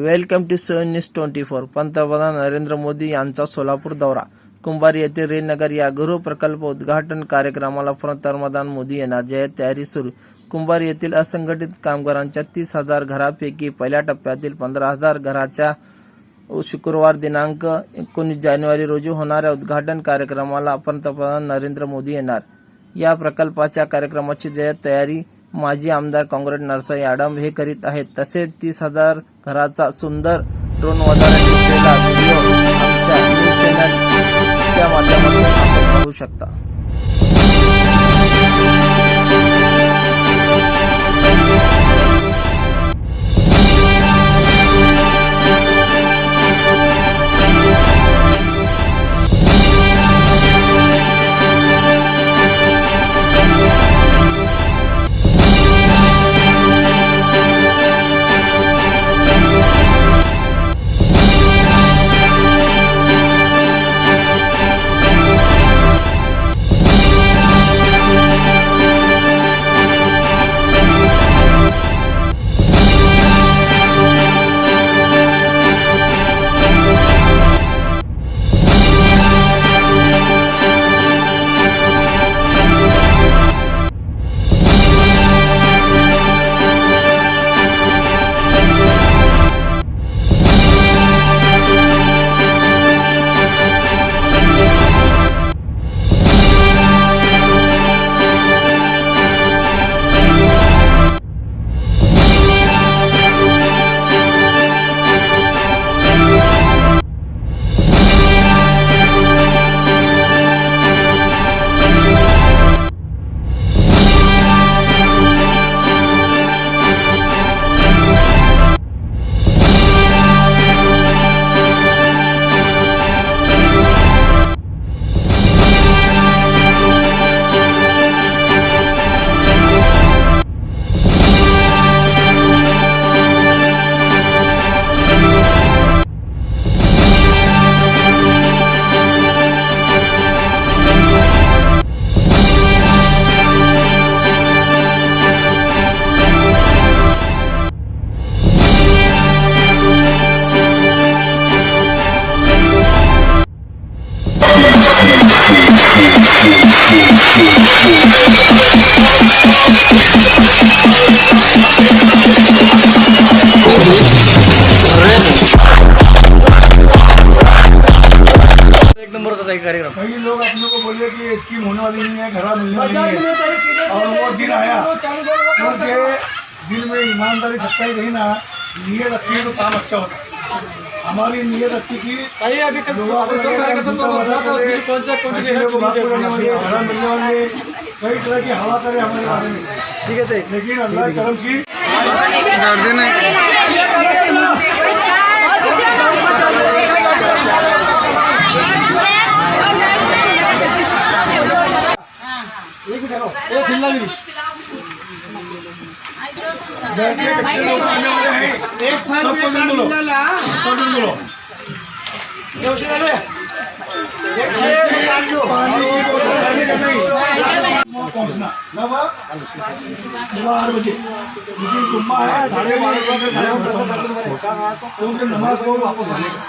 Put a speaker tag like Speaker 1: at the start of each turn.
Speaker 1: Welcome to seven news twenty four. पंतप्रधान नरेंद्र मोदी यांचा सोलापूर दौरा. कुंभार येथील रेनगर या गृह प्रकल्प उद्घाटन कार्यक्रमाला पंतप्रधान मोदी येणार. जय तयारी सुरू. कुंभार येथील असंघटित कामगारांच्या तीस हजार घरापैकी पहिल्या टप्प्यातील पंधरा हजार घराच्या शुक्रवार दिनांक एकोणीस जानेवारी रोजी होणाऱ्या उद्घाटन कार्यक्रमाला पंतप्रधान नरेंद्र मोदी येणार. या प्रकल्पाच्या कार्यक्रमाची जय तयारी माजी आमदार काँग्रेस नरसाई आडम हे करीत आहेत. तसेच तीस हजार घराचा सुंदर ड्रोन वधारे घेतलेला व्हिडिओ आमच्या न्यूज चॅनलच्या माध्यमातून आपण पाहू शकता.
Speaker 2: एक नंबर होता था कार्यक्रम।
Speaker 3: कई लोग अपने को बोले कि स्कीम होने वाली नहीं है घरा मिलने वाली है। और वो दिन आया। क्योंकि दिल में ईमानदारी सच्चाई रही ना नीयत अच्छी है तो काम अच्छा होता है। हमारी नीयत अच्छी की भाई अभी कल कौन सा कौन से हरा मिलने वाली कई तरह की हवा करे हमारे बारे में।
Speaker 2: ठीक है
Speaker 3: लेकिन अल्लाह करम की।
Speaker 2: एक फाइल
Speaker 3: सबको दिन बोलो सब दिन बोलो पानी की बोतल लेने का नहीं वहाँ पहुँचना कब सुबह आठ बजे मुझे जुम्मा है साढ़े बारह बजे घर में खत्म करना है। क्योंकि नमाज को वापस आने का